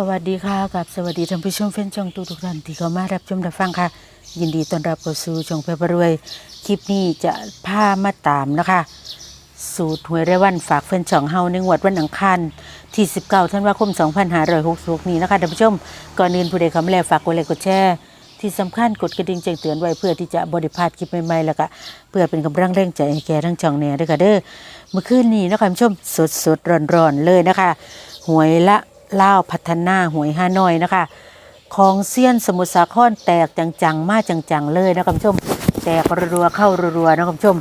สวัสดีค่ะกับสวัสดีท่านผู้ชมแฟนช่องทุกทุกท่านที่เข้ามารับชมรับฟังค่ะ ยินดีต้อนรับเข้าสู่ช่องเพชรรวย คลิปนี้จะพามาตามนะคะ สูตรหวยรายวันฝากแฟนช่องเฮาในงวดวันอังคารที่19ธันวาคม2566นี้นะคะท่านผู้ชมก่อนอื่นผู้ใดเข้ามาแล้วฝากกดไลค์กดแชร์ที่สำคัญกดกระดิ่งแจ้งเตือนไว้เพื่อที่จะบริพาดคลิปใหม่ๆแล้วก็เพื่อเป็นกำลังแรงใจให้แก่ทั้งช่องเนี่ยด้วยค่ะเด้อเมื่อคืนนี้นะคะท่านผู้ชมสดสดร้อนๆเลยนะคะหวยละ ล่าวพัฒนาหวยฮานอยนะคะ ของเซียนสมุทรสาครแตกจังๆ มากจังๆ เลยนะคุณผู้ชม แตกรัวๆเข้ารัวๆนะคุณผู้ชม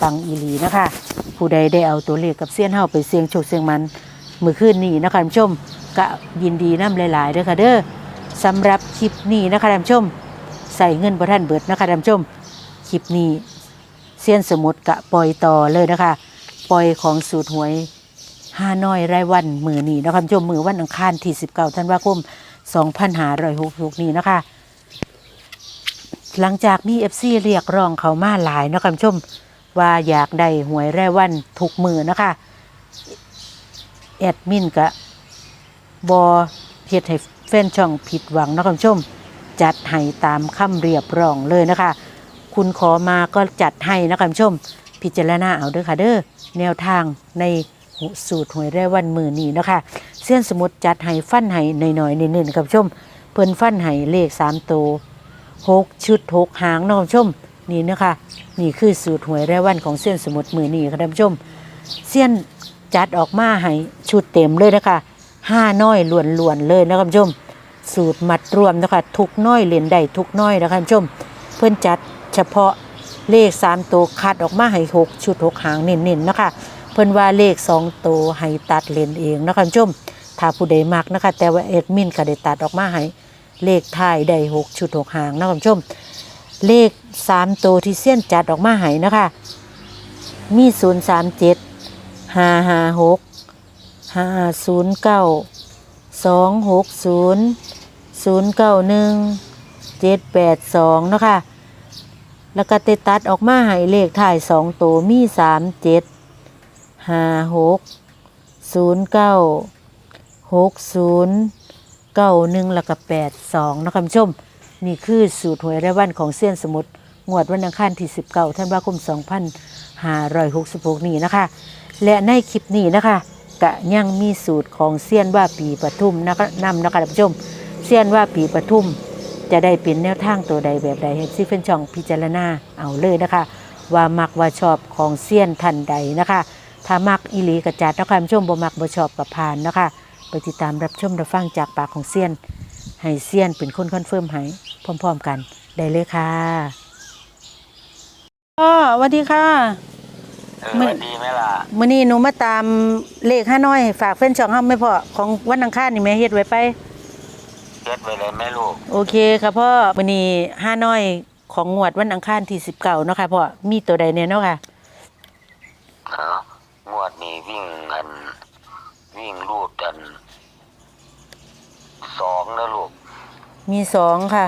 ฟังอีหลีนะคะ ผู้ใดได้เอาตัวเลขกับเซียนเฮาไปเสี่ยงโชคเสี่ยงมันมือคืนนี้นะคะคุณผู้ชมก็ยินดีน้ำหลายๆเด้อค่ะเด้อสำหรับคลิปนี้นะคะท่านผู้ชม ใส่เงินบ่ท่านเบิดนะคะท่านผู้ชมคลิปนี้เซียนสมุทรกะปล่อยต่อเลยนะคะ ปล่อยของสูตรหวย ห้าน้อยรายวันมือนี้นะคะท่านผู้ชมมือวันอังคารที่19ธันวาคม2566นี้นะคะ หลังจากมีเอฟซีเรียกร้องเขามาหลายนะคะท่านผู้ชมว่าอยากได้หวยรายวันทุกมือนะคะแอดมินกะบอเฮ็ดให้แฟนช่องผิดหวังนะคะท่านผู้ชม จัดให้ตามคำเรียบร้องเลยนะคะ คุณขอมาก็จัดให้นะคะท่านผู้ชม พิจารณาเอาเด้อค่ะเด้อแนวทางใน สูตรหวยแรายวันมือนี้นะคะเส้นสมุดจัดให้ฟันให้หน่อยๆเน้นๆครับชม เพิ่นฟันให้เลขสามตัวหกชุดหกหางนาะครับผู้ชมนี่นะคะนี่คือสูตรหวยแรายวันของเส้นสมุดมือนี้ครับท่านผู้ชมเส้นจัดออกมาให้ชุดเต็มเลยนะคะห้าน้อยล้วนๆเลยนะครับผู้ชม สูตรมัดรวมนะคะทุกน้อยเหรียญใดทุกน้อยนะคะท่านผู้ชม เพื่อนจัดเฉพาะเลขสามตัวคัดออกมาให้หกชุดหกหางเน้นๆนะคะ พื่นว่าเลขสองตัวให้ตัดเลนเองนะคะท่านผู้ชมถ้าผู้ใดมักนะคะ แต่ว่าเอ็ดมินก็ได้ตัดออกมาให้เลขท้ายได้หกชุดหกหางนะคะท่านผู้ชมเลขสามตัวที่เสี้ยนจัดออกมาให้นะคะ มีศูนย์สามเจ็ดห้าห้าหกห้าศูนย์เก้าสองหกศูนย์ศูนย์เก้าหนึ่งเจ็ดแปดสองนะคะ แล้วก็เตตัดออกมาให้เลขถ่ายสองตัวมีสามเจ็ด ห้าหกศูนย์เก้าหกศูนย์เก้าหนึ่งแล้วก็แปดสองนะคะคุณผู้ชม นี่คือสูตรหวยรายวันของเซียนสมุทรงวดวันอังคารที่19ธันวาคม2566นี้นะคะ และในคลิปนี้นะคะกะยังมีสูตรของเซียนว่าปีปทุมนะคะนำนะคะท่านผู้ชมเซียนว่าปีปทุมจะได้เป็นแนวทางตัวใดแบบใดให้ซีเฟนช่องพิจารณาเอาเลยนะคะ ว่ามักว่าชอบของเซียนทันใดนะคะ ถ้ามักอีหลีกระจัดนะคะท่านผู้ชมบ่มักบ่ชอบกับผ่านนะคะไปติดตามรับชมรับฟังจากปากของเซียนให้เซียนเป็นคนคอนเฟิร์มให้พร้อมๆกันได้เลยค่ะพ่อสวัสดีค่ะเออไม่วันดีไหมล่ะมื้อนี้หนูมาตามเลขห้าน้อยฝากเฟ้นช่องห้าไม่พอของวันอังคารนี่แม่เฮ็ดไว้ไป เก็ดไว้เลยแม่ลูกโอเคค่ะพ่อมื้อนี้ห้าน้อยของงวดวันอังคารที่19เนาะค่ะพ่อมีตัวใดเนี่ยเนาะค่ะเนาะ งวดนี้วิ่งอัน วิ่งรูดอันสองนะลูกมีสองค่ะ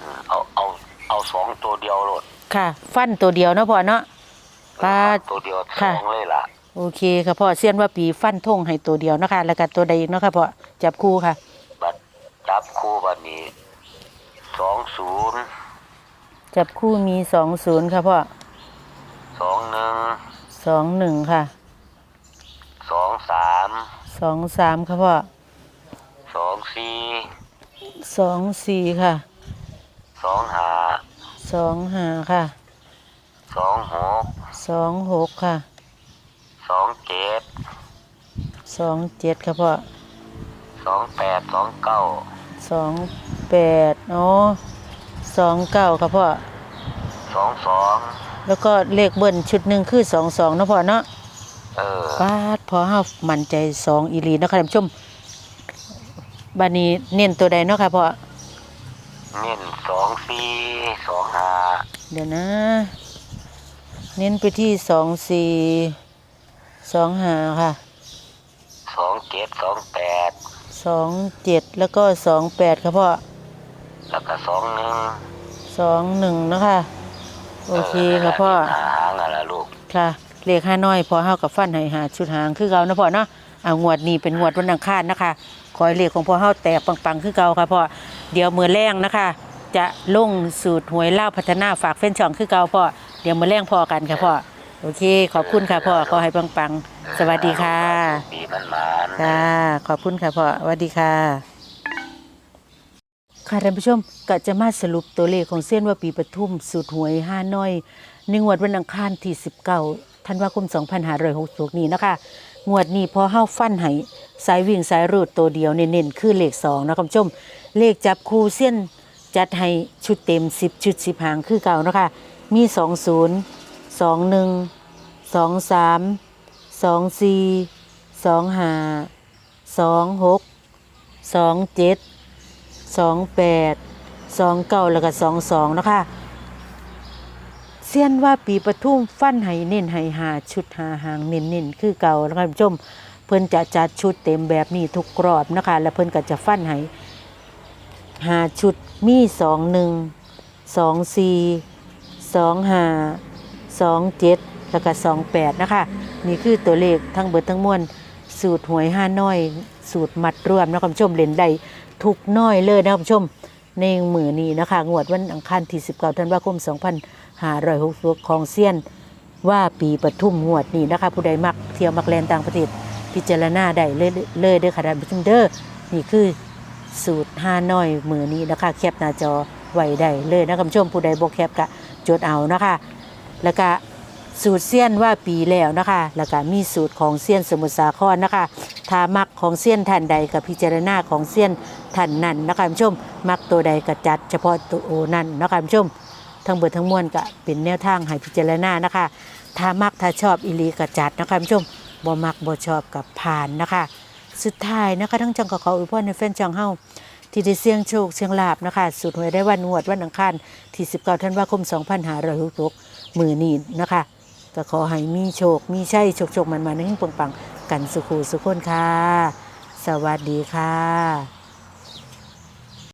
อืมเอาเอาเอาสองตัวเดียวโลดค่ะ ฟันตัวเดียวเนาะพ่อเนาะป้าดตัวเดียวสค่ะ องเลยล่ะโอเคค่ะพ่อเซียนว่าปีฟันทงให้ตัวเดียวเนาะค่ะแล้วก็ตัวใดอีกเนาะค่ะพ่อจับคู่ค่ะ บัดจับคู่บัดนี้สองศูนย์จับคู่มีสองศูนย์ค่ะพ่อสองหนึ่ง สองหนึ่งค่ะสองสามสองสามค่ะพ่อสองสี่สองสี่ค่ะสองห้าสองห้าค่ะสองหกสองหกค่ะสองเจ็ดสองเจ็ดค่ะพ่อสองแปดสองเก้าสองแปดอ๋อสองเก้าค่ะพ่อสองสอง แล้วก็เลขเบิ้ลชุดหนึ่งคือสองสองเนาะพ่อเนาะเออปาดพอห้ามั่นใจสองอีหลีเนาะค่ะท่านผู้ชมบานี้เน้นตัวใดเนาะค่ะพ่อเน้นสองสี่สองห้าเดี๋ยวนะ เน้นไปที่สองสี่สองห้าค่ะสองเจ็ดสองแปดสองเจ็ดแล้วก็สองแปดค่ะพ่อแล้วก็สองหนึ่งสองหนึ่งนะคะ โอเคค่ะพ่อ หาหางอะไรลูกค่ะเลขห้าน้อยพอเฮากับฟันให้หาชุดหางคือเก่านะพ่อเนาะเอางวดนี้เป็นงวดวันอังคารนะคะ ขอให้เลขของพ่อเฮาแตกปังๆคือเก่าค่ะพ่อเดี๋ยวมือแรงนะคะ จะลงสูตรหวยเล่าวพัฒนาฝากแฟนช่องคือเก่าพ่อเดี๋ยวมือแรงพอกันค่ะพ่อโอเค ขอบคุณค่ะพ่อขอให้ปังๆสวัสดีค่ะ ปีมันหมาน ค่ะ ขอบคุณค่ะพ่อสวัสดีค่ะ ค่ะท่านผู้ชมก็จะมาสรุปตัวเลขของเส้นว่าปีปทุมสูตรหวยห้าน้อยในงวดวันอังคารที่ 19ธันวาคม2566นี้นะคะ งวดนี้พอเฮาฟันให้สายวิ่งสายรูดตัวเดียวเน้นๆคือเลข2นะคะคุณผู้ชม เลขจับคู่เส้นจัดให้ชุดเต็ม 10 ชุด 10 หางคือเก่านะคะมี 20 21 23 24 25 26 27 สองแปดสองเก้าแล้วก็สองสองนะคะเสี้ยนว่าปีปทุมฟันไห้เน้นไห้หาชุดหาหางเน้นเน้นคือเก่านะคะท่านผู้ชมเพิ่นจะจัดชุดเต็มแบบนี้ทุกกรอบนะคะ แล้วเพิ่นก็จะฟันไห้หาชุดมีสองหนึ่งสองสี่สองห้าสองเจ็ดแล้วก็สองแปดนะคะ นี่คือตัวเลขทั้งเบิดทั้งมวลสูตรหวยห้าน้อย สูตรมัดรวมนะคุณผู้ชมเล่นได้ ทุกน้อยเลยนะคุณผู้ชม ในมือนี้นะคะ งวดวันอังคารที่ 19ธันวาคม 2566ของเซียน ว่าปีปทุมงวดนี้นะคะ ผู้ใดมักเที่ยวมักแลนต่างประเทศพิจารณาได้เลยเลยเด้อค่ะท่านผู้ชมเด้อนี่คือสูตรห้าน้อยมือนี้นะคะ แคปหน้าจอไว้ได้เลยนะคุณผู้ชมผู้ใดบ่แคปก็จดเอานะคะ แล้วก็สูตรเซียนว่าปีแล้วนะคะ แล้วก็มีสูตรของเซียนสมุทรสาครนะคะถ้ามักของเซียนท่านใดกับพิจารณาของเซียน ท่านนั้นนะคะคุณผู้ชม มักตัวใดก็จัด เฉพาะตัวนั้นนะคะคุณผู้ชม ทั้งเบิดทั้งมวลก็เป็นแนวทางให้พิจารณานะคะ ถ้ามักถ้าชอบอิลีก็จัดนะคะคุณผู้ชมบ่มักบ่ชอบกับผ่านนะคะ สุดท้ายนะคะทั้งจังกับเขาอวยพรในแฟนจังเฮาที่ได้เสี่ยงโชคเสี่ยงลาบนะคะ สุดหวยได้วันงวดวันอังคารที่ 19ธันวาคม2566มือนี้นะคะก็ขอให้มีโชค มีชัยโชคโชคมันมาในหิ้งปังๆกันสุขูสุขคนค่ะ สวัสดีค่ะ